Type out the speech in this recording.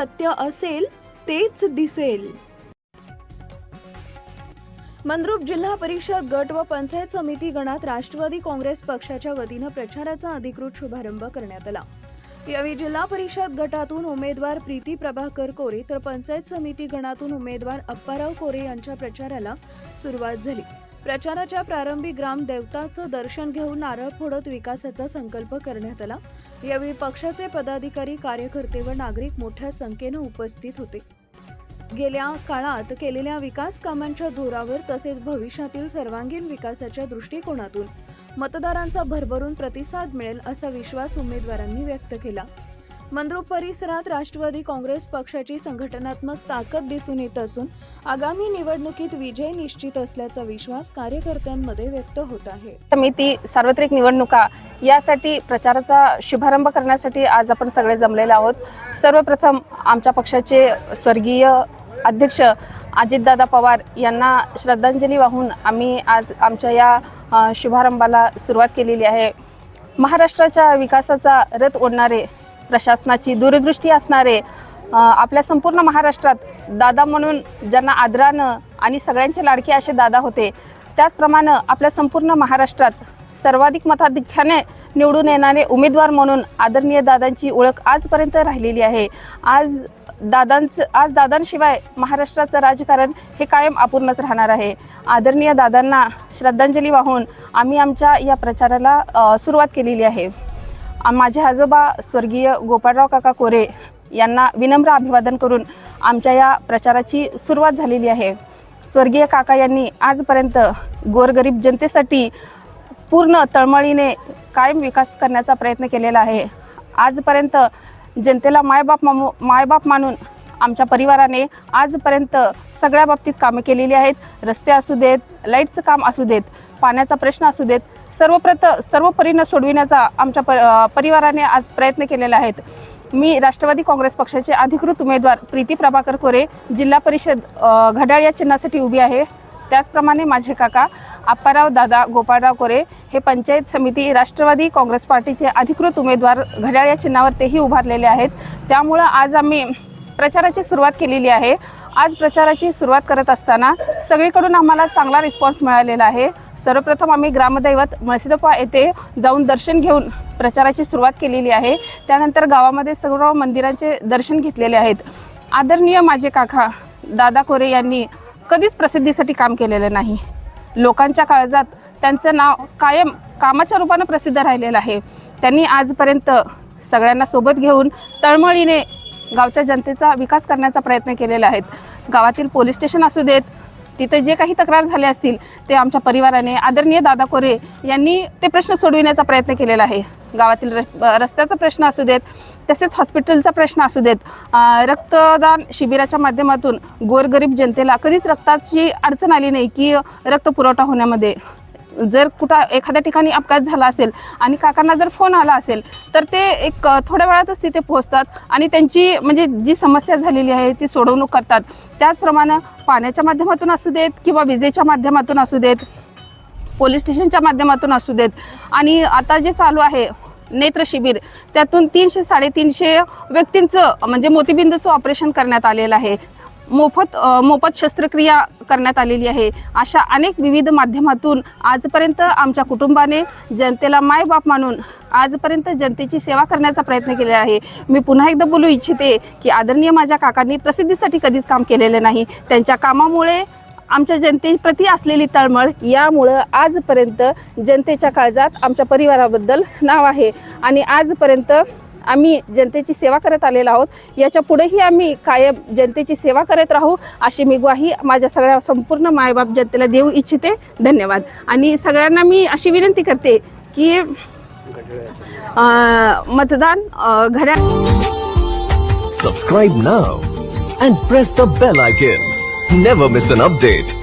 सत्य असेल तेच दिसेल. मंद्रुप जिल्हा परिषद गट व पंचायत समिती गणात राष्ट्रवादी काँग्रेस पक्षाच्या वतीनं प्रचाराचा अधिकृत शुभारंभ करण्यात आला. यावेळी जिल्हा परिषद गटातून उमेदवार प्रीती प्रभाकर कोरे तर पंचायत समिती गणातून उमेदवार अप्पाराव कोरे यांच्या प्रचाराला सुरुवात झाली. प्रचाराच्या प्रारंभी ग्राम देवताचं दर्शन घेऊन नारळ फोडत विकासाचा संकल्प करण्यात आला. यावेळी पक्षाचे पदाधिकारी कार्यकर्ते व नागरिक मोठ्या संख्येनं उपस्थित होते. गेल्या काळात केलेल्या विकास कामांच्या जोरावर तसेच भविष्यातील सर्वांगीण विकासाच्या दृष्टिकोनातून मतदारांचा भरभरून प्रतिसाद मिळेल असा विश्वास उमेदवारांनी व्यक्त केला. मंद्रुप परिसरात राष्ट्रवादी काँग्रेस पक्षाची संघटनात्मक ताकद दिसून येत असून आगामी निवडणुकीत विजय निश्चित असल्याचा विश्वास कार्यकर्त्यांमध्ये व्यक्त होत आहे. समिती सार्वत्रिक निवडणुका यासाठी प्रचाराचा शुभारंभ करण्यासाठी आज आपण सगळे जमलेले आहोत. सर्वप्रथम आमच्या पक्षाचे स्वर्गीय अध्यक्ष अजितदादा पवार यांना श्रद्धांजली वाहून आम्ही आज आमच्या या शुभारंभाला सुरुवात केलेली आहे. महाराष्ट्राच्या विकासाचा रथ ओढणारे प्रशासनाची दूरदृष्टी असणारे आपल्या संपूर्ण महाराष्ट्रात दादा म्हणून ज्यांना आदरानं आणि सगळ्यांचे लाडके असे दादा होते त्याचप्रमाणे आपल्या संपूर्ण महाराष्ट्रात सर्वाधिक मताधिक्याने निवडून येणारे उमेदवार म्हणून आदरणीय दादांची ओळख आजपर्यंत राहिलेली आहे. आज दादांचं आज दादांशिवाय महाराष्ट्राचं राजकारण हे कायम अपूर्णच राहणार आहे. आदरणीय दादांना श्रद्धांजली वाहून आम्ही आमच्या या प्रचाराला सुरुवात केलेली आहे. माझे आजोबा स्वर्गीय गोपाळराव काका कोरे यांना विनम्र अभिवादन करून आमच्या या प्रचाराची सुरुवात झालेली आहे. स्वर्गीय काका यांनी आजपर्यंत गोरगरीब जनतेसाठी पूर्ण तळमळीने कायम विकास करण्याचा प्रयत्न केलेला आहे. आजपर्यंत जनतेला मायबाप मामू मायबाप मानून आमच्या परिवाराने आजपर्यंत सगळ्या बाबतीत कामं केलेली आहेत. रस्ते असू देत लाईटचं काम असू देत पाण्याचा प्रश्न असू देत सर्वप्रथ सर्व परीनं सोडविण्याचा आमच्या प परिवाराने आज प्रयत्न केलेले आहेत. मी राष्ट्रवादी काँग्रेस पक्षाचे अधिकृत उमेदवार प्रीती प्रभाकर कोरे जिल्हा परिषद घड्याळ या चिन्हासाठी उभी आहे. त्याचप्रमाणे माझे काका आप्पाराव दादा गोपाळराव कोरे हे पंचायत समिती राष्ट्रवादी काँग्रेस पार्टीचे अधिकृत उमेदवार घड्याळ या चिन्हावर तेही उभारलेले आहेत. त्यामुळं आज आम्ही प्रचाराची सुरुवात केलेली आहे. आज प्रचाराची सुरुवात करत असताना सगळीकडून आम्हाला चांगला रिस्पॉन्स मिळालेला आहे. सर्वप्रथम आम्ही ग्रामदैवत मळसिदप्पा येथे जाऊन दर्शन घेऊन प्रचाराची सुरुवात केलेली आहे. त्यानंतर गावामध्ये सर्व मंदिरांचे दर्शन घेतलेले आहेत. आदरणीय माझे काका दादा कोरे यांनी कधीच प्रसिद्धीसाठी काम केलेलं नाही. लोकांच्या काळजात त्यांचं नाव कायम कामाच्या रूपानं प्रसिद्ध राहिलेलं आहे. त्यांनी आजपर्यंत सगळ्यांना सोबत घेऊन तळमळीने गावच्या जनतेचा विकास करण्याचा प्रयत्न केलेला आहेत. गावातील पोलीस स्टेशन असू देत तिथे जे काही तक्रार झाले असतील ते आमच्या परिवाराने आदरणीय दादा कोरे यांनी ते प्रश्न सोडविण्याचा प्रयत्न केलेला आहे. गावातील रस्त्याचा प्रश्न असू देत तसेच हॉस्पिटलचा प्रश्न असू देत रक्तदान शिबिराच्या माध्यमातून गोरगरीब जनतेला कधीच रक्ताची अडचण आली नाही की रक्त पुरवठा होण्यामध्ये जर कुठं एखाद्या ठिकाणी अपघात झाला असेल आणि काकांना जर फोन आला असेल तर ते एक थोड्या वेळातच तिथे पोहोचतात आणि त्यांची म्हणजे जी समस्या झालेली आहे ती सोडवणूक करतात. त्याचप्रमाणे पाण्याच्या माध्यमातून असू देत किंवा विजेच्या माध्यमातून असू देत पोलीस स्टेशनच्या माध्यमातून असू देत आणि आता जे चालू आहे नेत्र शिबिर त्यातून तीनशे साडेतीनशे व्यक्तींचं म्हणजे मोतीबिंदूचं ऑपरेशन करण्यात आलेलं आहे. मोफत मोफत शस्त्रक्रिया करण्यात आलेली आहे. अशा अनेक विविध माध्यमातून आजपर्यंत आमच्या कुटुंबाने जनतेला मायबाप मानून आजपर्यंत जनतेची सेवा करण्याचा प्रयत्न केलेला आहे. मी पुन्हा एकदा बोलू इच्छिते की आदरणीय माझ्या काकांनी प्रसिद्धीसाठी कधीच काम केलेलं नाही. त्यांच्या कामामुळे आमच्या जनतेप्रती असलेली तळमळ यामुळं आजपर्यंत जनतेच्या काळजात आमच्या परिवाराबद्दल नाव आहे. आणि आजपर्यंत आम्ही जनतेची सेवा करत आलेलो आहोत. याच्या पुढेही आम्ही कायम जनतेची सेवा करत राहू अशी मी ग्वाही माझ्या सगळ्या संपूर्ण मायबाप जनतेला देऊ इच्छिते. धन्यवाद. आणि सगळ्यांना मी अशी विनंती करते की मतदान घड्या subscribe now and press the bell icon never miss an update.